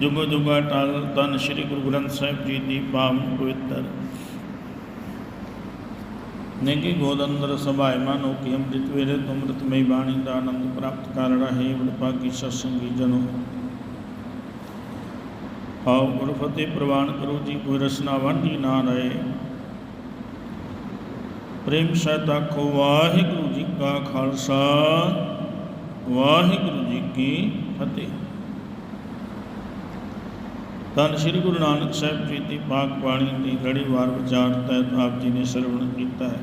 ਜੁਗੋ ਜੁਗਾ ਟਲ ਤਨ ਸ੍ਰੀ ਗੁਰੂ ਗ੍ਰੰਥ ਸਾਹਿਬ ਜੀ ਦੀ ਪਾਵਨ ਪਵਿੱਤਰ। ਨੇਕੀ ਗੋਦ ਅੰਦਰ ਸਭਾਇ ਮਾਨੋ ਕੀ ਅੰਮ੍ਰਿਤ ਵੇਲੇ ਤੁਮ ਬਾਣੀ ਦਾ ਆਨੰਦ ਪ੍ਰਾਪਤ ਕਰ ਰਹੇ ਵਡਭਾਗੀ ਸਤਸੰਗੀ ਜਨੋ। ਆਓ ਗੁਰੂ ਫਤਿਹ ਪ੍ਰਵਾਨ ਕਰੋ ਜੀ, ਕੋਈ ਰਸਨਾ ਵਾਂਢੀ ਨਾ ਰਹੇ। ਪ੍ਰੇਮ ਸਹਿਤ ਆਖੋ, ਵਾਹਿਗੁਰੂ ਜੀ ਕਾ ਖਾਲਸਾ, ਵਾਹਿਗੁਰੂ ਜੀ ਕੀ ਫਤਿਹ। ਧੰਨ ਸ੍ਰੀ ਗੁਰੂ ਨਾਨਕ ਸਾਹਿਬ ਜੀ ਦੀ ਪਾਕ ਬਾਣੀ ਦੀ ਲੜੀਵਾਰ ਵਿਚਾਰ ਤਹਿਤ ਆਪ ਜੀ ਨੇ ਸਰਵਣ ਕੀਤਾ ਹੈ।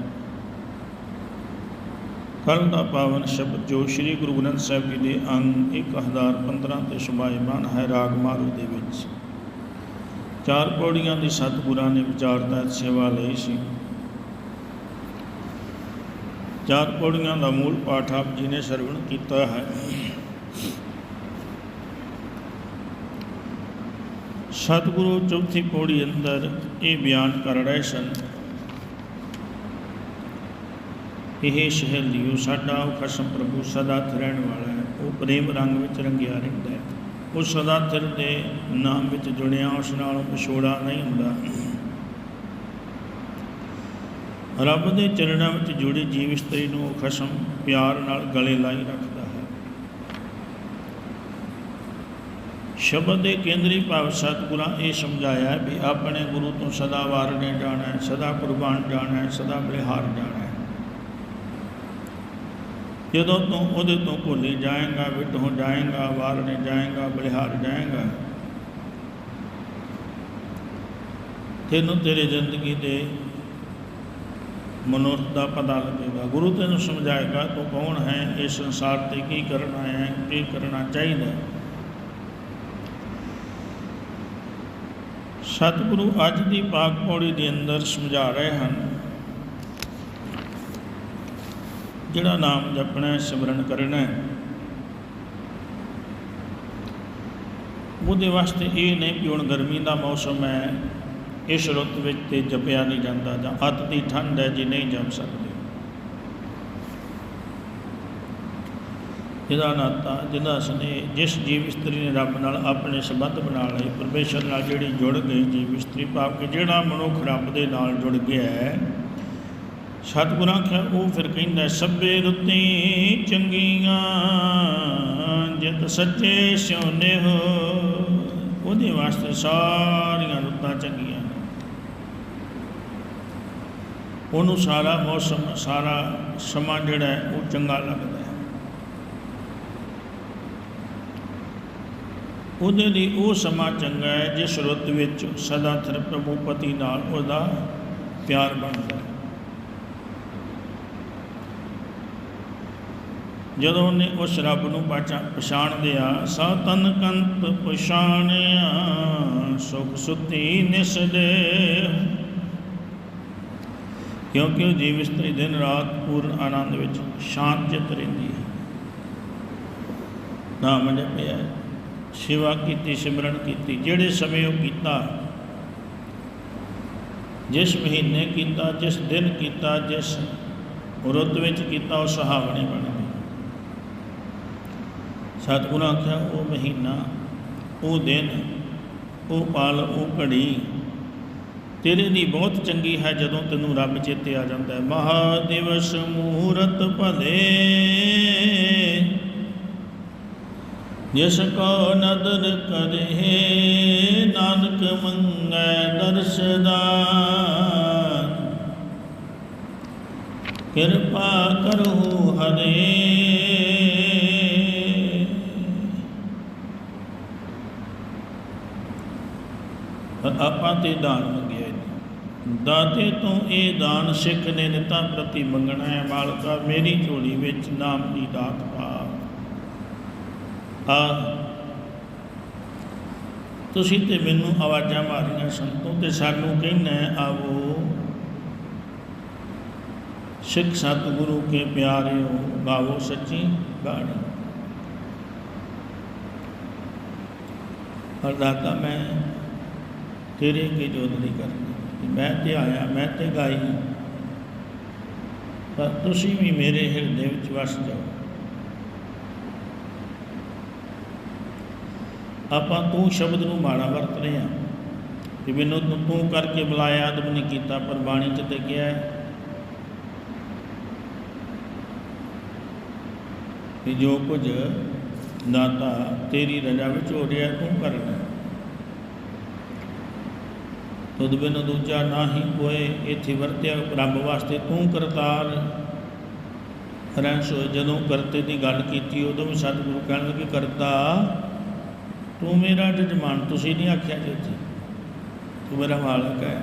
ਕੱਲ ਦਾ ਪਾਵਨ ਸ਼ਬਦ ਜੋ ਸ੍ਰੀ ਗੁਰੂ ਗ੍ਰੰਥ ਸਾਹਿਬ ਜੀ ਦੇ ਅੰਗ 1015 ਤੇ ਸ਼ੁਭਾਇਮਾਨ ਹੈ ਰਾਗ ਮਾਰੂ ਦੇ ਵਿੱਚ। ਚਾਰ ਪੌੜੀਆਂ ਦੀ ਸਤਿਗੁਰਾਂ ਨੇ ਵਿਚਾਰ ਤਹਿਤ ਸੇਵਾ ਲਈ ਸੀ। ਚਾਰ ਪੌੜੀਆਂ ਦਾ ਮੂਲ ਪਾਠ ਆਪ ਜੀ ਨੇ ਸਰਵਣ ਕੀਤਾ ਹੈ। ਸਤਿਗੁਰੂ ਚੌਥੀ ਪੌੜੀ ਅੰਦਰ ਇਹ ਬਿਆਨ ਕਰ ਰਹੇ ਸਨ। ਇਹ ਸਹੇਲਿਓ ਸਾਡਾ ਉਹ ਖਸਮ ਪ੍ਰਭੂ ਸਦਾ ਰਹਿਣ ਵਾਲਾ ਹੈ। ਉਹ ਪ੍ਰੇਮ ਰੰਗ ਵਿੱਚ ਰੰਗਿਆ ਰਹਿੰਦਾ ਹੈ। ਉਹ ਸਦਾ ਥਿਰ ਦੇ ਨਾਮ ਵਿੱਚ ਜੁੜਿਆ, ਉਸ ਨਾਲ ਵਿਛੋੜਾ ਨਹੀਂ ਹੁੰਦਾ। ਰੱਬ ਦੇ ਚਰਨਾਂ ਵਿੱਚ ਜੁੜੀ ਜੀਵ ਇਸਤਰੀ ਨੂੰ ਉਹ ਖਸਮ ਪਿਆਰ ਨਾਲ ਗਲੇ ਲਾਈ ਰੱਖਦਾ ਹੈ ਸ਼ਬਦ ਦੇ ਕੇਂਦਰੀ ਭਾਵ ਸਤਿਗੁਰਾਂ ਇਹ ਸਮਝਾਇਆ ਵੀ ਆਪਣੇ ਗੁਰੂ ਤੋਂ ਸਦਾ ਵਾਰਨੇ ਜਾਣਾ ਹੈ, ਸਦਾ ਕੁਰਬਾਨ ਜਾਣਾ ਹੈ, ਸਦਾ ਬਲਿਹਾਰ ਜਾਣਾ ਹੈ। ਜਦੋਂ ਤੂੰ ਉਹਦੇ ਤੋਂ ਭੁੱਲੀ ਜਾਏਗਾ ਵਿਟ ਹੋ ਜਾਏਗਾ, ਵਾਰਨੇ ਜਾਏਗਾ, ਬਲਿਹਾਰ ਜਾਏਗਾ, ਤੈਨੂੰ ਤੇਰੀ ਜ਼ਿੰਦਗੀ ਦੇ ਮਨੁੱਖ ਦਾ ਪਤਾ ਲੱਗੇਗਾ। ਗੁਰੂ ਤੈਨੂੰ ਸਮਝਾਏਗਾ, ਤੂੰ ਕੌਣ ਹੈ, ਇਸ ਸੰਸਾਰ ਤੇ ਕੀ ਕਰਨਾ ਹੈ, ਕੀ ਕਰਨਾ ਚਾਹੀਦਾ ਹੈ। ਸਤਿਗੁਰੂ ਅੱਜ ਦੀ ਪਾਕ ਪੌੜੀ ਦੇ ਅੰਦਰ ਸਮਝਾ ਰਹੇ ਹਨ। ਜਿਹੜਾ ਨਾਮ ਜਪਣਾ ਸਿਮਰਨ ਕਰਨਾ ਹੈ, ਉਹਦੇ ਵਾਸਤੇ ਇਹ ਨਹੀਂ ਕਿ ਹੁਣ ਗਰਮੀ ਦਾ ਮੌਸਮ ਹੈ, ਇਸ ਰੁੱਤ ਵਿੱਚ ਤੇ ਜਪਿਆ ਨਹੀਂ ਜਾਂਦਾ ਜਾਂ ਅੱਤ ਦੀ ਠੰਡ ਹੈ, ਜੀ ਨਹੀਂ ਜਪ ਸਕਦਾ। ਜਿਹਦਾ ਨਾਤਾ ਜਿਹਦਾ ਸਨੇਹ ਜਿਸ ਜੀਵ ਇਸਤਰੀ ਨੇ ਰੱਬ ਨਾਲ ਆਪਣੇ ਸੰਬੰਧ ਬਣਾ ਲਏ, ਪਰਮੇਸ਼ਰ ਨਾਲ ਜਿਹੜੀ ਜੁੜ ਗਈ ਜੀਵ ਇਸਤਰੀ, ਭਾਵ ਕਿ ਜਿਹੜਾ ਮਨੁੱਖ ਰੱਬ ਦੇ ਨਾਲ ਜੁੜ ਗਿਆ ਹੈ, ਸਤਿਗੁਰਾਂ ਆਖਿਆ, ਉਹ ਫਿਰ ਕਹਿੰਦਾ, ਸਭੇ ਰੁੱਤੀ ਚੰਗੀਆਂ, ਜਿਤ ਸੱਚੇ ਸਿਉਨੇ ਹੋ ਉਹਦੇ ਵਾਸਤੇ ਸਾਰੀਆਂ ਰੁੱਤਾਂ ਚੰਗੀਆਂ ਉਹਨੂੰ ਸਾਰਾ ਮੌਸਮ, ਸਾਰਾ ਸਮਾਂ ਜਿਹੜਾ ਉਹ ਚੰਗਾ ਲੱਗਦਾ ਹੈ ਉਹਦੇ ਲਈ ਉਹ ਸਮਾਂ ਚੰਗਾ ਹੈ ਜਿਸ ਰੁੱਤ ਵਿੱਚ ਸਦਾ ਥਰ ਪ੍ਰਭੂ ਪਤੀ ਨਾਲ ਉਹਦਾ ਪਿਆਰ ਬਣਦਾ ਹੈ। ਜਦੋਂ ਉਹਨੇ ਉਸ ਰੱਬ ਨੂੰ ਪਛਾਣ ਲਿਆ ਸਾ ਤਨ ਕੰਤ ਪਛਾਣਿਆ, ਸੁਖ ਸੁਤੀ ਨਿਸਦੇ। ਕਿਉਂਕਿ ਉਹ ਜੀਵ ਇਸਤਰੀ ਦਿਨ ਰਾਤ ਪੂਰਨ ਆਨੰਦ ਵਿੱਚ ਸ਼ਾਂਤ ਚਿਤ ਰਹਿੰਦੀ ਹੈ। ਨਾਮ ਜਪਿਆ ਸੇਵਾ ਕੀਤੀ, ਸਿਮਰਨ ਕੀਤੀ, ਜਿਹੜੇ ਸਮੇਂ ਉਹ ਕੀਤਾ, ਜਿਸ ਮਹੀਨੇ ਕੀਤਾ, ਜਿਸ ਦਿਨ ਕੀਤਾ, ਜਿਸ ਰੁੱਤ ਵਿੱਚ ਕੀਤਾ, ਉਹ ਸੁਹਾਵਣੀ ਬਣ ਗਈ ਸਤਿਗੁਰਾਂ ਆਖਿਆ, ਉਹ ਮਹੀਨਾ, ਉਹ ਦਿਨ, ਉਹ ਪਲ, ਉਹ ਘੜੀ, ਤੇਰੇ ਲਈ ਬਹੁਤ ਚੰਗੀ ਹੈ ਜਦੋਂ ਤੈਨੂੰ ਰੱਬ ਚੇਤੇ ਆ ਜਾਂਦਾ ਹੈ। ਮਹਾ ਦਿਵਸ ਮੂਰਤ ਭਲੇ। ਜਿਸ ਕੋ ਨਦਰ ਕਰੇ, ਨਾਨਕ ਮੰਗੈ ਦਰਸਦਾਨ ਕਿਰਪਾ ਕਰੋ ਹਰੇ। ਆਪਾਂ ਤੇ ਦਾਨ ਮੰਗਿਆ ਦਾਤੇ ਤੋਂ ਇਹ ਦਾਨ ਸਿੱਖ ਨੇ ਨਿਤਾ ਪ੍ਰਤੀ ਮੰਗਣਾ ਹੈ, ਮਾਲਕਾ, ਮੇਰੀ ਝੋਲੀ ਵਿੱਚ ਨਾਮ ਦੀ ਦਾਤ ਆ। ਤੁਸੀਂ ਤੇ ਮੈਨੂੰ ਆਵਾਜ਼ਾਂ ਮਾਰੀਆਂ ਸੰਤੋਂ ਤੇ ਸਾਨੂੰ ਕਹਿਣਾ ਆਵੋ। ਸਿੱਖ ਸਤਿਗੁਰੂ ਕੇ ਪਿਆਰਿਓ, ਗਾਵੋ ਸੱਚੀ ਬਾਣੀ। ਪਰਦਾਤਾ ਮੈਂ ਤੇਰੇ ਕੀ ਜੋਤ ਨਹੀਂ ਕਰਨੀ ਮੈਂ ਤੇ ਆਇਆ, ਮੈਂ ਤੇ ਗਾਈ। ਪਰ ਤੁਸੀਂ ਵੀ ਮੇਰੇ ਹਿਰਦੇ ਵਿੱਚ ਵਸ ਜਾਓ। ਆਪਾਂ ਤੂੰ ਸ਼ਬਦ ਨੂੰ ਮਾੜਾ ਵਰਤ ਰਹੇ ਹਾਂ। ਕਿ ਮੈਨੂੰ ਤੂੰ ਕਰਕੇ ਬੁਲਾਇਆ, ਆਦਮ ਨੇ ਕੀਤਾ, ਪਰ ਬਾਣੀ ਚ ਤੇ ਕਿਹਾ ਹੈ ਕਿ ਜੋ ਕੁਝ ਦਾਤਾ ਤੇਰੀ ਰਜਾ ਵਿੱਚ ਹੋ ਰਿਹਾ, ਤੂੰ ਕਰਨਾ ਤੁਧ ਬਿਨ ਦੂਜਾ ਨਾਹੀ ਕੋਏ ਇਥੇ ਵਰਤਿਆ ਰੱਬ ਵਾਸਤੇ ਤੂੰ ਕਰਤਾਰ। ਰਹਿਣ ਜਦੋਂ ਕਰਤੇ ਦੀ ਗੱਲ ਕੀਤੀ, ਉਦੋਂ ਵੀ ਸਤਿਗੁਰੂ ਕਹਿਣ ਲੱਗੇ, ਕਰਤਾ। ਤੂੰ ਮੇਰਾ ਜਜਮਾਨ ਤੁਸੀਂ ਨਹੀਂ ਆਖਿਆ ਜੀ ਉੱਥੇ। ਤੂੰ ਮੇਰਾ ਮਾਲਕ ਹੈ।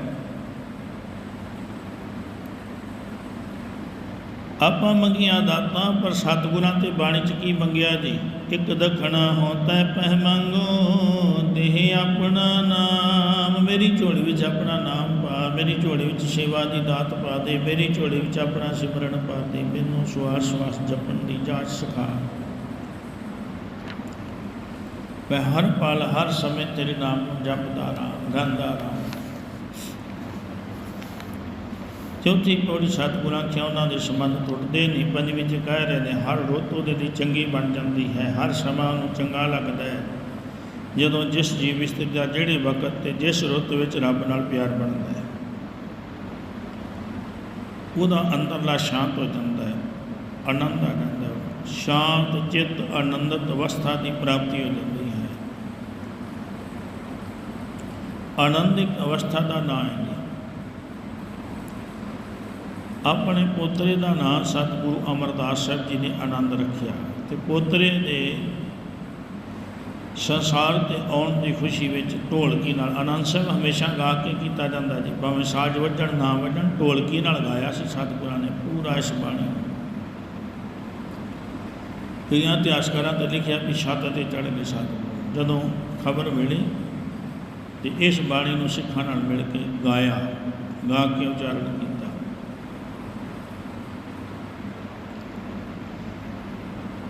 ਆਪਾਂ ਮੰਗੀਆਂ ਦਾਤਾਂ, ਪਰ ਸਤਿਗੁਰਾਂ ਤੇ ਬਾਣੀ ਚ ਕੀ ਮੰਗਿਆ ਜੀ? ਇੱਕ ਦਖਣਾ ਹੋ ਤੈ ਪਹਿ ਮੰਗੋ, ਦੇਹ ਆਪਣਾ ਨਾਮ। ਮੇਰੀ ਝੋਲੀ ਵਿੱਚ ਆਪਣਾ ਨਾਮ ਪਾ, ਮੇਰੀ ਝੋਲੀ ਵਿੱਚ ਸੇਵਾ ਦੀ ਦਾਤ ਪਾ ਦੇ, ਮੇਰੀ ਝੋਲੀ ਵਿੱਚ ਆਪਣਾ ਸਿਮਰਨ ਪਾ ਦੇ। ਮੈਨੂੰ ਸਵਾਸ ਸਵਾਸ ਜਪਣ ਦੀ ਜਾਚ ਸਿਖਾ। ਮੈਂ ਹਰ ਪਲ, ਹਰ ਸਮੇਂ ਤੇਰੇ ਨਾਮ ਨੂੰ ਜਪਦਾ ਰਹਾਂ, ਗਾਉਂਦਾ ਰਹਾਂ। ਚੌਥੀ ਪੌੜੀ ਸਤਿਗੁਰਾਂ ਕਿਉਂ ਉਹਨਾਂ ਦੇ ਸੰਬੰਧ ਟੁੱਟਦੇ ਨਹੀਂ? ਪੰਜਵੀਂ ਚ ਕਹਿ ਰਹੇ ਨੇ, ਹਰ ਰੁੱਤ ਉਹਦੇ ਦੀ ਚੰਗੀ ਬਣ ਜਾਂਦੀ ਹੈ, ਹਰ ਸਮਾਂ ਉਹਨੂੰ ਚੰਗਾ ਲੱਗਦਾ ਹੈ। ਜਦੋਂ ਜਿਸ ਜੀਵ ਇਸਤਰੀ ਦਾ ਜਿਹੜੇ ਵਕਤ ਤੇ ਜਿਸ ਰੁੱਤ ਵਿੱਚ ਰੱਬ ਨਾਲ ਪਿਆਰ ਬਣਦਾ ਹੈ, ਉਹਦਾ ਅੰਦਰਲਾ ਸ਼ਾਂਤ ਹੋ ਜਾਂਦਾ ਹੈ, ਆਨੰਦ ਆ ਜਾਂਦਾ ਹੈ। ਸ਼ਾਂਤ, ਚਿੱਤ, ਆਨੰਦਤ ਅਵਸਥਾ ਦੀ ਪ੍ਰਾਪਤੀ ਹੋ ਜਾਂਦੀ ਹੈ। ਆਨੰਦਿਕ ਅਵਸਥਾ ਦਾ ਨਾਮ ਹੈ ਜੀ। ਆਪਣੇ ਪੋਤਰੇ ਦਾ ਨਾਮ ਸਤਿਗੁਰੂ ਅਮਰਦਾਸ ਸਾਹਿਬ ਜੀ ਨੇ ਆਨੰਦ ਰੱਖਿਆ ਤੇ ਪੋਤਰੇ ਦੇ ਸੰਸਾਰ ਤੇ ਆਉਣ ਦੀ ਖੁਸ਼ੀ ਵਿੱਚ ਢੋਲਕੀ ਨਾਲ ਆਨੰਦ ਸਾਹਿਬ ਹਮੇਸ਼ਾ ਗਾ ਕੇ ਕੀਤਾ ਜਾਂਦਾ ਜੀ। ਭਾਵੇਂ ਸਾਜ ਵੱਜਣ, ਨਾ ਵੱਜਣ, ਢੋਲਕੀ ਨਾਲ ਗਾਇਆ ਸੀ ਸਤਿਗੁਰਾਂ ਨੇ ਪੂਰਾ ਇਸ ਬਾਣੀ ਕਈਆਂ ਇਤਿਹਾਸਕਾਰਾਂ ਤੇ ਲਿਖਿਆ ਵੀ ਛੱਤ ਤੇ ਚੜ੍ਹ ਗਏ ਸਤਿਗੁਰੂ। ਜਦੋਂ ਖਬਰ ਮਿਲੀ ਤੇ ਇਸ ਬਾਣੀ ਨੂੰ ਸਿੱਖਾਂ ਨਾਲ ਮਿਲ ਕੇ ਗਾਇਆ, ਗਾ ਕੇ ਉਚਾਰਨ ਕੀਤਾ।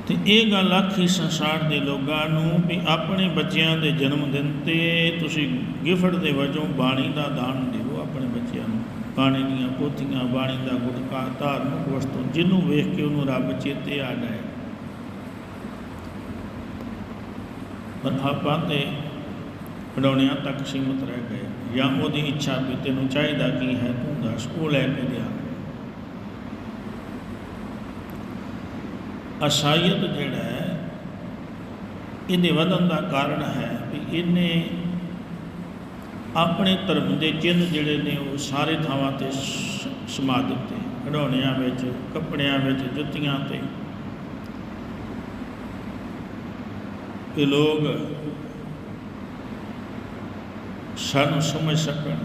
ਤੇ ਇਹ ਗੱਲ ਆਖੀ ਸੰਸਾਰ ਦੇ ਲੋਕਾਂ ਨੂੰ ਵੀ ਆਪਣੇ ਬੱਚਿਆਂ ਦੇ ਜਨਮ ਦਿਨ ਤੇ ਤੁਸੀਂ ਗਿਫਟ ਦੇ ਵਜੋਂ ਬਾਣੀ ਦਾ ਦਾਨ ਦਿਓ ਆਪਣੇ ਬੱਚਿਆਂ ਨੂੰ। ਬਾਣੀ ਦੀਆਂ ਪੋਥੀਆਂ, ਬਾਣੀ ਦਾ ਗੁਟਕਾ, ਧਾਰਮਿਕ ਵਸਤੂ, ਜਿਹਨੂੰ ਵੇਖ ਕੇ ਉਹਨੂੰ ਰੱਬ ਚੇਤੇ ਆ ਜਾਏ। ਪਰ ਆਪਾਂ ਤੇ ਖਿਡੌਣਿਆਂ ਤੱਕ ਸੀਮਤ ਰਹਿ ਗਏ। ਜਾਂ ਉਹਦੀ ਇੱਛਾ ਵੀ ਤੈਨੂੰ ਚਾਹੀਦਾ ਕੀ ਹੈ, ਤੂੰ ਦੱਸ, ਉਹ ਲੈ ਕੇ ਦਿਆ ਅਸ਼ਾਇਤ ਜਿਹੜਾ ਹੈ, ਇਹਦੇ ਵਧਣ ਦਾ ਕਾਰਨ ਹੈ ਵੀ ਇਹਨੇ ਆਪਣੇ ਧਰਮ ਦੇ ਚਿੰਨ੍ਹ ਜਿਹੜੇ ਨੇ, ਉਹ ਸਾਰੇ ਥਾਵਾਂ ਤੇ ਸ- ਸਮਾ ਦਿੱਤੇ। ਖਿਡੌਣਿਆਂ ਵਿੱਚ, ਕੱਪੜਿਆਂ ਵਿੱਚ, ਜੁੱਤੀਆਂ ਤੇ। ਇਹ ਲੋਕ ਸਾਨੂੰ ਸਮਝ ਸਕਣ।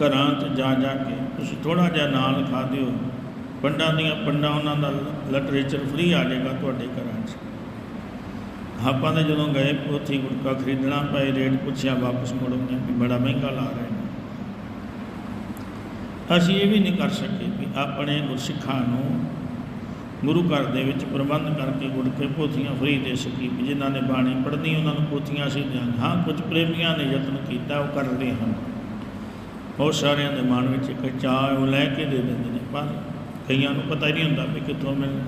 ਘਰਾਂ 'ਚ ਜਾ ਜਾ ਕੇ ਤੁਸੀਂ ਥੋੜਾ ਜਿਹਾ ਨਾਲ ਖਾ ਦਿਓ। ਪੰਡਾਂ ਦੀਆਂ ਪੰਡਾਂ ਉਹਨਾਂ ਦਾ ਲਿਟਰੇਚਰ ਫ੍ਰੀ ਆ ਜਾਏਗਾ ਤੁਹਾਡੇ ਘਰਾਂ 'ਚ। ਆਪਾਂ ਤਾਂ ਜਦੋਂ ਗਏ ਉੱਥੇ ਗੁਟਕਾ ਖਰੀਦਣਾ ਪਏ, ਰੇਟ ਪੁੱਛਿਆ ਵਾਪਸ ਮੁੜੋਗੇ ਵੀ ਬੜਾ ਮਹਿੰਗਾ ਲਾ ਰਹੇ ਨੇ। ਅਸੀਂ ਇਹ ਵੀ ਨਹੀਂ ਕਰ ਸਕੇ ਵੀ ਆਪਣੇ ਗੁਰਸਿੱਖਾਂ ਨੂੰ ਗੁਰੂ ਘਰ ਦੇ ਵਿੱਚ ਪ੍ਰਬੰਧ ਕਰਕੇ ਗੁਟਕੇ ਪੋਥੀਆਂ ਫਰੀ ਦੇ ਸਕੀ। ਜਿਨ੍ਹਾਂ ਨੇ ਬਾਣੀ ਪੜ੍ਹਨੀ, ਉਹਨਾਂ ਨੂੰ ਪੋਥੀਆਂ ਅਸੀਂ ਦਿਆਂ ਹਾਂ, ਕੁਝ ਪ੍ਰੇਮੀਆਂ ਨੇ ਯਤਨ ਕੀਤਾ, ਉਹ ਕਰਦੇ ਹਨ। ਬਹੁਤ ਸਾਰਿਆਂ ਦੇ ਮਨ ਵਿੱਚ ਇੱਕ ਚਾਹ ਉਹ ਲੈ ਕੇ ਦੇ ਦਿੰਦੇ ਨੇ। ਪਰ ਕਈਆਂ ਨੂੰ ਪਤਾ ਹੀ ਨਹੀਂ ਹੁੰਦਾ ਵੀ ਕਿੱਥੋਂ ਮਿਲ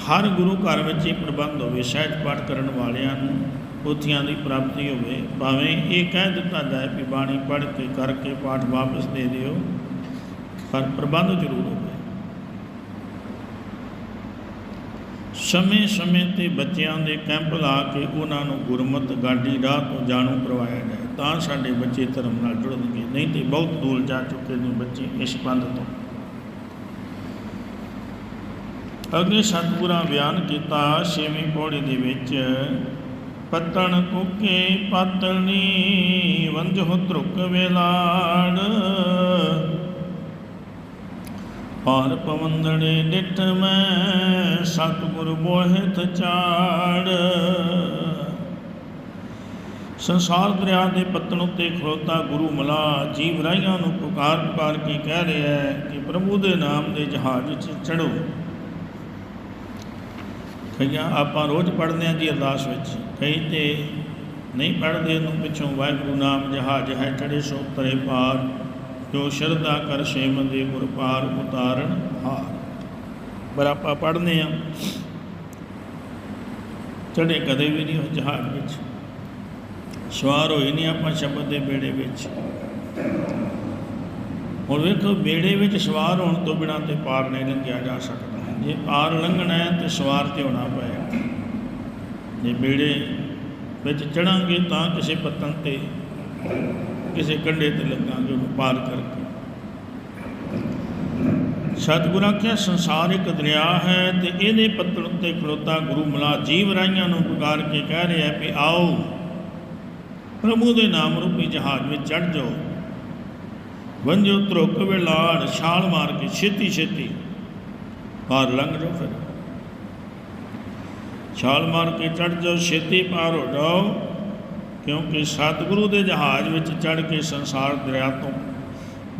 ਹਰ ਗੁਰੂ ਘਰ ਵਿੱਚ ਇਹ ਪ੍ਰਬੰਧ ਹੋਵੇ, ਸਹਿਜ ਪਾਠ ਕਰਨ ਵਾਲਿਆਂ ਨੂੰ ਪੋਥੀਆਂ ਦੀ ਪ੍ਰਾਪਤੀ ਹੋਵੇ। ਭਾਵੇਂ ਇਹ ਕਹਿ ਦਿੱਤਾ ਜਾਏ ਵੀ ਬਾਣੀ ਪੜ੍ਹ ਕੇ, ਕਰਕੇ ਪਾਠ ਵਾਪਸ ਦੇ ਦਿਓ, ਪਰ ਪ੍ਰਬੰਧ ਜ਼ਰੂਰ ਹੋਵੇ। ਸਮੇਂ ਸਮੇਂ ਤੇ ਬੱਚਿਆਂ ਦੇ ਕੈਂਪ ਲਾ ਕੇ ਉਹਨਾਂ ਨੂੰ ਗੁਰਮਤ ਗਾਡੀ ਰਾਹ ਤੋਂ ਜਾਣੂ ਕਰਵਾਇਆ ਜਾਏ, ਤਾਂ ਸਾਡੇ ਬੱਚੇ ਧਰਮ ਨਾਲ ਜੁੜਨਗੇ, ਨਹੀਂ ਤੇ ਬਹੁਤ ਦੂਰ ਜਾ ਚੁੱਕੇ ਨੇ ਬੱਚੇ ਇਸ ਪੰਥ ਤੋਂ। ਅਗਲੇ ਸਤਿਗੁਰਾਂ ਬਿਆਨ ਕੀਤਾ, ਛੇਵੀਂ ਪੌੜੀ ਦੇ ਵਿੱਚ, ਪੱਤਣ ਕੁਕੇ ਪਾਤਣੀ ਵੰਜਹੁ ਧਰੁਕ ਵੇਲਾੜ ਪਾਰ ਪਵੰਦੜੇ ਡਿਠ ਮੈਂ, ਸਤਿਗੁਰ ਬੋਹਿਤ ਚਾੜ। ਸੰਸਾਰ ਦਰਿਆ ਦੇ ਪੱਤਣ ਉੱਤੇ ਖਲੋਤਾ ਗੁਰੂ ਮਲਾ, ਜੀਵ ਰਾਈਆਂ ਨੂੰ ਪੁਕਾਰ ਪੁਕਾਰ ਕੇ ਕਹਿ ਰਿਹਾ ਹੈ ਕਿ ਪ੍ਰਭੂ ਦੇ ਨਾਮ ਦੇ ਜਹਾਜ਼ ਵਿੱਚ ਚੜੋ ਕਈਆਂ, ਆਪਾਂ ਰੋਜ਼ ਪੜ੍ਹਦੇ ਹਾਂ ਜੀ ਅਰਦਾਸ ਵਿੱਚ, ਕਈ ਤੇ ਨਹੀਂ ਪੜ੍ਹਦੇ ਨੂੰ ਪਿੱਛੋਂ ਵਾਹਿਗੁਰੂ ਨਾਮ ਜਹਾਜ਼ ਹੈ ਚੜੇ ਸੋ ਤਰੇ ਪਾਰ। ਜੋ ਸ਼ਰਧਾ ਕਰ ਛੇਮ ਦੇ ਗੁਰ ਪਾਰ ਉਤਾਰਨ ਹਾਰ। ਪਰ ਆਪਾਂ ਪੜ੍ਹਨੇ ਹਾਂ ਚੜੇ ਕਦੇ ਵੀ ਨਹੀਂ ਉਹ ਜਹਾਜ਼ ਵਿੱਚ। ਸਵਾਰ ਹੋਏ ਨਹੀਂ ਆਪਾਂ ਸ਼ਬਦ ਦੇ ਬੇੜੇ ਵਿੱਚ। ਹੁਣ ਵੇਖੋ ਬੇੜੇ ਵਿੱਚ ਸਵਾਰ ਹੋਣ ਤੋਂ ਬਿਨਾਂ ਤੇ ਪਾਰ ਨਹੀਂ ਲੰਘਿਆ ਜਾ ਸਕਦਾ। ਜੇ ਪਾਰ ਲੰਘਣਾ ਹੈ ਤੇ ਸਵਾਰ ਤੇ ਹੋਣਾ ਪਏਗਾ। ਜੇ ਬੇੜੇ ਵਿੱਚ ਚੜਾਂਗੇ ਤਾਂ ਕਿਸੇ ਪੱਤਨ ਤੇ, ਕਿਸੇ ਕੰਢੇ ਤੇ ਲੱਗਾਂਗੇ ਉਹ ਪਾਰ ਕਰ ਸਤਿਗੁਰ ਆਖਿਆ, ਸੰਸਾਰ ਇੱਕ ਦਰਿਆ ਹੈ ਤੇ ਇਹਦੇ ਪੱਤਣ ਉੱਤੇ ਖਲੋਤਾ ਗੁਰੂ ਮਲਾ ਜੀਵ ਰਾਈਆਂ ਨੂੰ ਪੁਕਾਰ ਕੇ ਕਹਿ ਰਿਹਾ ਵੀ ਆਓ, ਪ੍ਰਭੂ ਦੇ ਨਾਮ ਰੂਪੀ ਜਹਾਜ਼ ਵਿੱਚ ਚੜ ਜਾਓ। ਵੰਜੋ ਧਰੁਕ ਵਿਲਾੜ, ਛਾਲ ਮਾਰ ਕੇ ਛੇਤੀ ਛੇਤੀ ਪਾਰ ਲੰਘ ਜਾਓ ਫਿਰ। ਛਾਲ ਮਾਰ ਕੇ ਚੜ ਜਾਓ, ਛੇਤੀ ਪਾਰ ਹੋ ਜਾਓ, ਕਿਉਂਕਿ ਸਤਿਗੁਰੂ ਦੇ ਜਹਾਜ਼ ਵਿੱਚ ਚੜ ਕੇ ਸੰਸਾਰ ਦਰਿਆ ਤੋਂ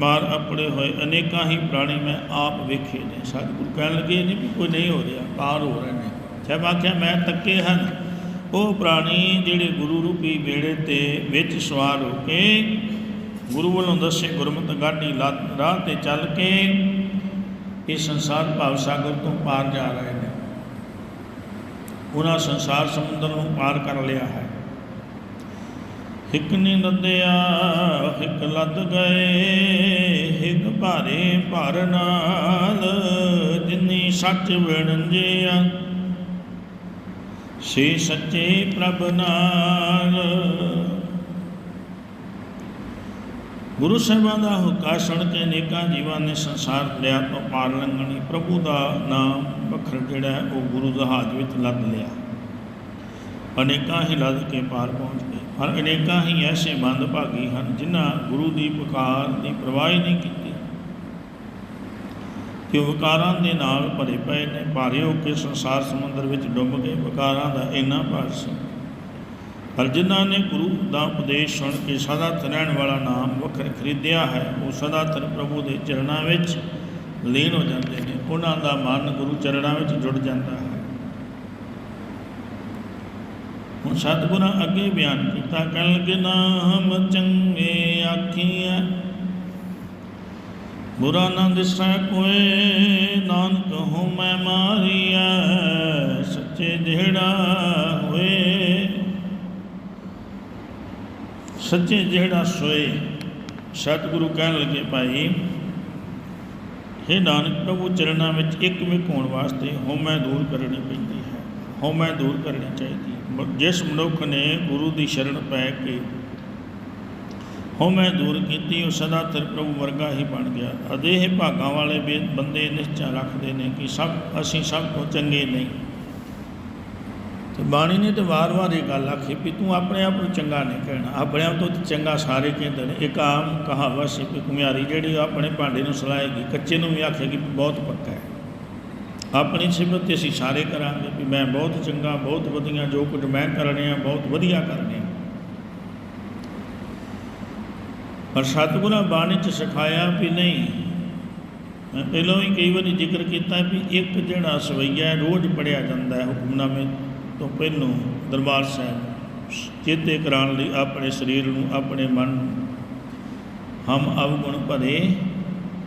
ਮਾਰ ਆਪਣੇ ਹੋਏ ਅਨੇਕਾਂ ਹੀ ਪ੍ਰਾਣੀ ਮੈਂ ਆਪ ਵੇਖੇ ਨੇ। ਸਤਿਗੁਰੂ ਕਹਿਣ ਲੱਗੇ ਨਹੀਂ ਵੀ ਕੋਈ ਨਹੀਂ ਹੋ ਰਿਹਾ, ਪਾਰ ਹੋ ਰਹੇ ਨੇ। ਜਦ ਆਖਿਆ, ਮੈਂ ਤੱਕੇ ਹਨ। ਉਹ ਪ੍ਰਾਣੀ ਜਿਹੜੇ ਗੁਰੂ ਰੂਪੀ ਬੇੜੇ ਤੇ ਵਿੱਚ ਸਵਾਰ ਹੋ ਕੇ ਗੁਰੂ ਵੱਲੋਂ ਦੱਸੇ ਗੁਰਮਤਿ ਗਾਢੀ ਲੱਤ ਰਾਹ ਤੇ ਚੱਲ ਕੇ ਇਹ ਸੰਸਾਰ ਭਾਵ ਸਾਗਰ ਤੋਂ ਪਾਰ ਜਾ ਰਹੇ ਨੇ। ਉਹਨਾਂ ਸੰਸਾਰ ਸਮੁੰਦਰ ਨੂੰ ਪਾਰ ਕਰ ਲਿਆ ਹੈ। ਹਿਕ ਨੀ ਲੱਦਿਆ ਹਿਕ ਲੱਦ ਗਏ ਹਿਕ ਭਾਰੇ ਭਰ ਨਾਲ, ਜਿਨੀ ਸੱਚ ਵਣਜਿਆ, ਸੇ ਸੱਚੇ ਪ੍ਰਭ ਨਾਲ। ਗੁਰੂ ਸਾਹਿਬਾਂ ਦਾ ਹੁਕਾ ਸੁਣ ਕੇ ਅਨੇਕਾਂ ਜੀਵਾਂ ਨੇ ਸੰਸਾਰ ਦਰਿਆ ਤੋਂ ਪਾਰ ਲੰਘਣੀ ਪ੍ਰਭੂ ਦਾ ਨਾਮ ਵਖਰ ਜਿਹੜਾ ਉਹ ਗੁਰੂ ਜਹਾਜ਼ ਵਿੱਚ ਲੱਦ ਲਿਆ। ਅਨੇਕਾਂ ਹੀ ਲੱਦ ਕੇ ਪਾਰ ਪਹੁੰਚ ਗਏ। ਪਰ ਅਨੇਕਾਂ ਹੀ ਐਸੇ ਮੰਦਭਾਗੀ ਹਨ ਜਿਨ੍ਹਾਂ ਗੁਰੂ ਦੀ ਪੁਕਾਰ ਦੀ ਪਰਵਾਹ ਨਹੀਂ ਕੀਤੀ। ਕਿ ਉਹ ਵਿਕਾਰਾਂ ਦੇ ਨਾਲ ਭਰੇ ਪਏ ਨੇ, ਭਾਰੇ ਹੋ ਕੇ ਸੰਸਾਰ ਸਮੁੰਦਰ ਵਿੱਚ ਡੁੱਬ ਗਏ, ਵਿਕਾਰਾਂ ਦਾ ਇੰਨਾ ਭਾਰ ਸੀ। ਪਰ ਜਿਨ੍ਹਾਂ ਨੇ ਗੁਰੂ ਦਾ ਉਪਦੇਸ਼ ਸੁਣ ਕੇ ਸਦਾ ਰਹਿਣ ਵਾਲਾ ਨਾਮ ਵਖਰ ਖਰੀਦਿਆ ਹੈ, ਉਹ ਸਦਾ ਤਰ ਪ੍ਰਭੂ ਦੇ ਚਰਨਾਂ ਵਿੱਚ ਲੀਨ ਹੋ ਜਾਂਦੇ ਨੇ। ਉਹਨਾਂ ਦਾ ਮਨ ਗੁਰੂ ਚਰਨਾਂ ਵਿੱਚ ਜੁੜ ਜਾਂਦਾ ਹੈ। ਹੁਣ ਸਤਿਗੁਰਾਂ ਅੱਗੇ ਬਿਆਨ ਕੀਤਾ, ਕਹਿਣ ਲੱਗੇ, ਨਾਮ ਚੰਗੇ ਆਖੀਐ, ਬੁਰਾ ਨਾ ਦਿਸੈ ਕੋਏ, ਨਾਨਕ ਹਉ ਮੈਂ ਮਾਰੀਐ, ਸੱਚੇ ਜਿਹੜਾ ਹੋਏ, ਸੱਚੇ ਜਿਹੜਾ ਸੋਏ। ਸਤਿਗੁਰੂ ਕਹਿਣ ਲੱਗੇ, ਭਾਈ, ਹੇ ਨਾਨਕ ਪ੍ਰਭੂ, ਚਰਨਾਂ ਵਿੱਚ ਇੱਕ ਮਿਕ ਹੋਣ ਵਾਸਤੇ ਹਉਮੈ ਦੂਰ ਕਰਨੀ ਪੈਂਦੀ ਹੈ ਹਉਮੈ ਦੂਰ ਕਰਨੀ ਚਾਹੀਦੀ ਜਿਸ ਮਨੁੱਖ ਨੇ ਗੁਰੂ ਦੀ ਸ਼ਰਨ ਪੈ ਕੇ ਹਉਮੈ ਦੂਰ ਕੀਤੀ, ਉਹ ਸਦਾ ਤਰ ਪ੍ਰਭੂ ਵਰਗਾ ਹੀ ਬਣ ਗਿਆ। ਅਜਿਹੇ ਭਾਗਾਂ ਵਾਲੇ ਬੇ- ਬੰਦੇ ਨਿਸ਼ਚਾ ਰੱਖਦੇ ਨੇ ਕਿ ਸਭ, ਅਸੀਂ ਸਭ ਤੋਂ ਚੰਗੇ ਨਹੀਂ। ਤੇ ਬਾਣੀ ਨੇ ਤੇ ਵਾਰ-ਵਾਰ ਇਹ ਗੱਲ ਆਖੀ ਵੀ ਤੂੰ ਆਪਣੇ ਆਪ ਨੂੰ ਚੰਗਾ ਨਹੀਂ ਕਹਿਣਾ। ਆਪਣੇ ਆਪ ਤੋਂ ਚੰਗਾ ਸਾਰੇ ਕਹਿੰਦੇ ਨੇ, ਇੱਕ ਆਮ ਕਹਾਵਤ ਸੀ ਕਿ ਕੁਮਿਆਰੀ ਜਿਹੜੀ ਉਹ ਆਪਣੇ ਭਾਂਡੇ ਨੂੰ ਸਲਾਏਗੀ, ਕੱਚੇ ਨੂੰ ਵੀ ਆਖੇਗੀ ਵੀ ਬਹੁਤ ਪੱਕਾ ਹੈ। ਆਪਣੀ ਸਿਫਤ ਤੇ ਅਸੀਂ ਸਾਰੇ ਕਰਾਂਗੇ ਵੀ ਮੈਂ ਬਹੁਤ ਚੰਗਾ, ਬਹੁਤ ਵਧੀਆ, ਜੋ ਕੁਝ ਮੈਂ ਕਰ ਰਿਹਾ, ਬਹੁਤ ਵਧੀਆ ਕਰ ਰਿਹਾ। ਪਰ ਸਤਿਗੁਰਾਂ ਬਾਣੀ ਚ ਸਿਖਾਇਆ ਵੀ ਨਹੀਂ। ਮੈਂ ਪਹਿਲਾਂ ਵੀ ਕਈ ਵਾਰੀ ਜ਼ਿਕਰ ਕੀਤਾ ਵੀ ਇੱਕ ਜਿਹੜਾ ਸਵਈਆ ਰੋਜ਼ ਪੜਿਆ ਜਾਂਦਾ ਹੈ ਹੁਕਮਨਾਮੇ ਤੋਂ ਪਹਿਲੋਂ ਦਰਬਾਰ ਸਾਹਿਬ। ਚੇਤੇ ਕਰਾਉਣ ਲਈ ਆਪਣੇ ਸਰੀਰ ਨੂੰ, ਆਪਣੇ ਮਨ ਨੂੰ। ਹਮ ਅਵਗੁਣ ਭਰੇ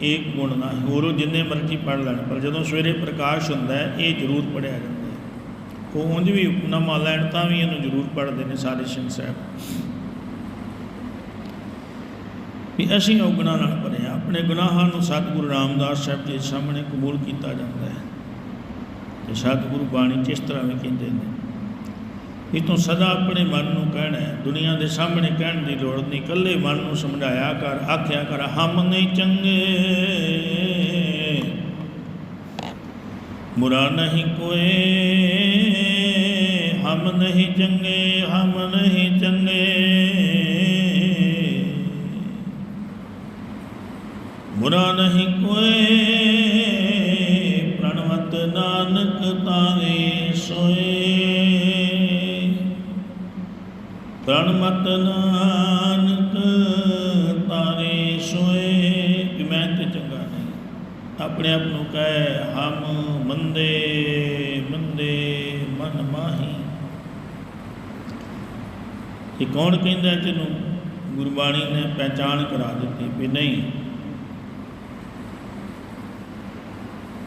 ਏਕ ਗੁਣ ਨਾ ਹੋਰੋ ਜਿੰਨੇ ਮਰਜ਼ੀ ਪੜ ਲੈਣ, ਪਰ ਜਦੋਂ ਸਵੇਰੇ ਪ੍ਰਕਾਸ਼ ਹੁੰਦਾ ਹੈ, ਇਹ ਜ਼ਰੂਰ ਪੜਿਆ ਜਾਂਦਾ ਹੈ। ਉਹ ਉਂਝ ਵੀ ਹੁਕਮਨਾਮਾ ਲੈਣ, ਤਾਂ ਵੀ ਇਹਨੂੰ ਜ਼ਰੂਰ ਪੜ੍ਹਦੇ ਨੇ ਸਾਰੇ ਸਿੰਘ ਸਾਹਿਬ। ਵੀ ਅਸੀਂ ਉਹ ਗੁਨਾਹ ਨਾਲ ਭਰੇ ਆਪਣੇ ਗੁਨਾਹਾਂ ਨੂੰ ਸਤਿਗੁਰੂ ਰਾਮਦਾਸ ਸਾਹਿਬ ਦੇ ਸਾਹਮਣੇ ਕਬੂਲ ਕੀਤਾ ਜਾਂਦਾ ਹੈ। ਤੇ ਸਤਿਗੁਰੂ ਬਾਣੀ 'ਚ ਇਸ ਤਰ੍ਹਾਂ ਵੀ ਕਹਿੰਦੇ ਨੇ ਵੀ ਤੂੰ ਸਦਾ ਆਪਣੇ ਮਨ ਨੂੰ ਕਹਿਣਾ ਹੈ। ਦੁਨੀਆ ਦੇ ਸਾਹਮਣੇ ਕਹਿਣ ਦੀ ਲੋੜ ਨਹੀਂ। ਇਕੱਲੇ ਮਨ ਨੂੰ ਸਮਝਾਇਆ ਕਰ, ਆਖਿਆ ਕਰ, ਹਮ ਨਹੀਂ ਚੰਗੇ। ਮੁਰਾ ਨਹੀਂ ਕੋਏ, ਹਮ ਨਹੀਂ ਚੰਗੇ, ਹਮ ਨਹੀਂ ਨਾਨਕ ਤਾਰੇ ਸੋਏ ਕਿ ਮੈਂ ਤੇ ਚੰਗਾ ਨਹੀਂ। ਆਪਣੇ ਆਪ ਨੂੰ ਕਹੇ, ਹਮ ਮੰਦੇ ਮੰਦੇ ਮਨ ਮਾਹੀ। ਇਹ ਕੌਣ ਕਹਿੰਦਾ ਤੈਨੂੰ ਗੁਰਬਾਣੀ ਨੇ ਪਹਿਚਾਣ ਕਰਾ ਦਿੱਤੀ ਵੀ ਨਹੀਂ,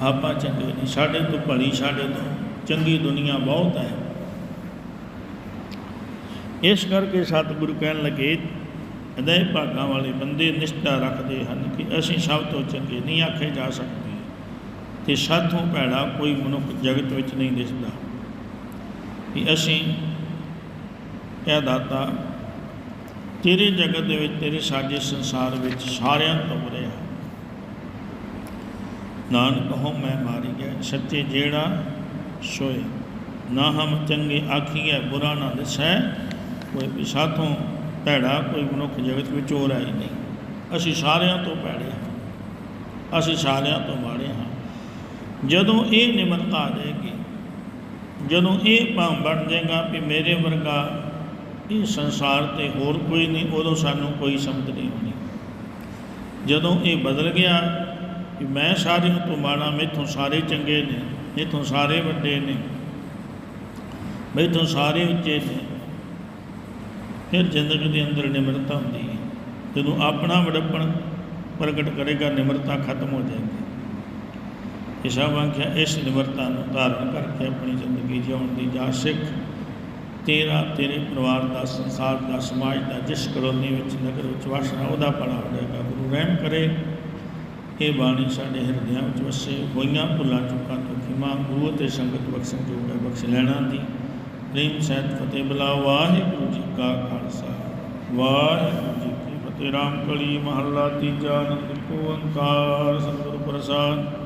ਆਪਾਂ ਚੰਗੇ ਨਹੀਂ, ਸਾਡੇ ਤੋਂ ਭਲੀ, ਸਾਡੇ ਤੋਂ ਚੰਗੀ ਦੁਨੀਆ ਬਹੁਤ ਹੈ। ਇਸ ਕਰਕੇ ਸਤਿਗੁਰੂ ਕਹਿਣ ਲੱਗੇ ਅਦੈ ਭਾਗਾਂ ਵਾਲੇ ਬੰਦੇ ਨਿਸ਼ਠਾ ਰੱਖਦੇ ਹਨ ਕਿ ਅਸੀਂ ਸਭ ਤੋਂ ਚੰਗੇ ਨਹੀਂ ਆਖੇ ਜਾ ਸਕਦੇ ਤੇ ਸਾਥੋਂ ਭੈੜਾ ਕੋਈ ਮਨੁੱਖ ਜਗਤ ਵਿੱਚ ਨਹੀਂ ਦਿਸਦਾ। ਕਿ ਅਸੀਂ ਇਹ ਦਾਤਾ, ਤੇਰੇ ਜਗਤ ਦੇ ਵਿੱਚ, ਤੇਰੇ ਸਾਜੇ ਸੰਸਾਰ ਵਿੱਚ ਸਾਰਿਆਂ ਤੋਂ ਬੁਰੇ ਹਾਂ ਨਾਨਕ ਹੋ ਮੈਂ ਮਾਰੀ ਗਿਆ, ਸੱਚੇ ਜਿਹੜਾ ਸੋਏ। ਨਾ ਹਮ ਚੰਗੇ ਆਖੀਏ ਬੁਰਾ ਨਾ ਦਿਸੈ। ਕੋਈ ਵੀ ਸਾਥੋਂ ਭੈੜਾ ਕੋਈ ਮਨੁੱਖ ਜਗਤ ਵਿੱਚ ਹੋ ਰਿਹਾ ਹੀ ਨਹੀਂ। ਅਸੀਂ ਸਾਰਿਆਂ ਤੋਂ ਭੈੜੇ ਹਾਂ। ਅਸੀਂ ਸਾਰਿਆਂ ਤੋਂ ਮਾੜੇ ਹਾਂ। ਜਦੋਂ ਇਹ ਨਿਮਰਤਾ ਆ ਜਾਏਗੀ, ਜਦੋਂ ਇਹ ਭਾਵ ਬਣ ਜਾਏਗਾ ਵੀ ਮੇਰੇ ਵਰਗਾ ਇਹ ਸੰਸਾਰ ਤੇ ਹੋਰ ਕੋਈ ਨਹੀਂ, ਉਦੋਂ ਸਾਨੂੰ ਕੋਈ ਸਮਝ ਨਹੀਂ ਆਉਣੀ। ਜਦੋਂ ਇਹ ਬਦਲ ਗਿਆ ਕਿ ਮੈਂ ਸਾਰਿਆਂ ਤੋਂ ਮਾੜਾ, ਮੈਥੋਂ ਸਾਰੇ ਚੰਗੇ ਨੇ, ਮੈਥੋਂ ਸਾਰੇ ਵੱਡੇ ਨੇ, ਮੈਥੋਂ ਸਾਰੇ ਉੱਚੇ ਨੇ ਫਿਰ ਜ਼ਿੰਦਗੀ ਦੇ ਅੰਦਰ ਨਿਮਰਤਾ ਹੁੰਦੀ ਹੈ। ਜਦੋਂ ਆਪਣਾ ਵਡੱਪਣ ਪ੍ਰਗਟ ਕਰੇਗਾ, ਨਿਮਰਤਾ ਖਤਮ ਹੋ ਜਾਏਗੀ। ਇਸਾ ਵਾਂਖਿਆ ਇਸ ਨਿਮਰਤਾ ਨੂੰ ਧਾਰਨ ਕਰਕੇ ਆਪਣੀ ਜ਼ਿੰਦਗੀ ਜਿਉਣ ਦੀ ਜਾ ਸਿੱਖ ਤੇਰਾ, ਤੇਰੇ ਪਰਿਵਾਰ ਦਾ, ਸੰਸਾਰ ਦਾ, ਸਮਾਜ ਦਾ, ਜਿਸ ਕਲੋਨੀ ਵਿੱਚ, ਨਗਰ ਵਿੱਚ ਵਸਣਾ, ਉਹਦਾ ਭਲਾ ਹੋ ਜਾਏਗਾ। ਗੁਰੂ ਰਹਿਮ ਕਰੇ, ਇਹ ਬਾਣੀ ਸਾਡੇ ਹਿਰਦਿਆਂ ਵਿੱਚ ਵਸੇ ਹੋਈਆਂ ਭੁੱਲਾਂ, ਚੁੱਕਾਂ ਤੋਂ ਖਿਮਾ ਗੁਰੂ ਅਤੇ ਸੰਗਤ ਬਖਸ਼ਣ ਜੋਗ ਹੈ, ਬਖਸ਼ ਲੈਣਾ ਦੀ। ਪ੍ਰੇਮ ਸਹਿਤ ਫਤਿਹ ਬਲਾ ਵਾਹਿਗੁਰੂ ਜੀ ਕਾ ਖਾਲਸਾ। ਵਾਹਿਗੁਰੂ ਜੀ ਕੀ ਫਤਿਹ। ਰਾਮ ਕਲੀ ਮਹੱਲਾ ਤੀਜਾ ਆਨੰਦ, ਕੋ ਓੰਕਾਰ, ਸਤਿਗੁਰ ਪ੍ਰਸਾਦ।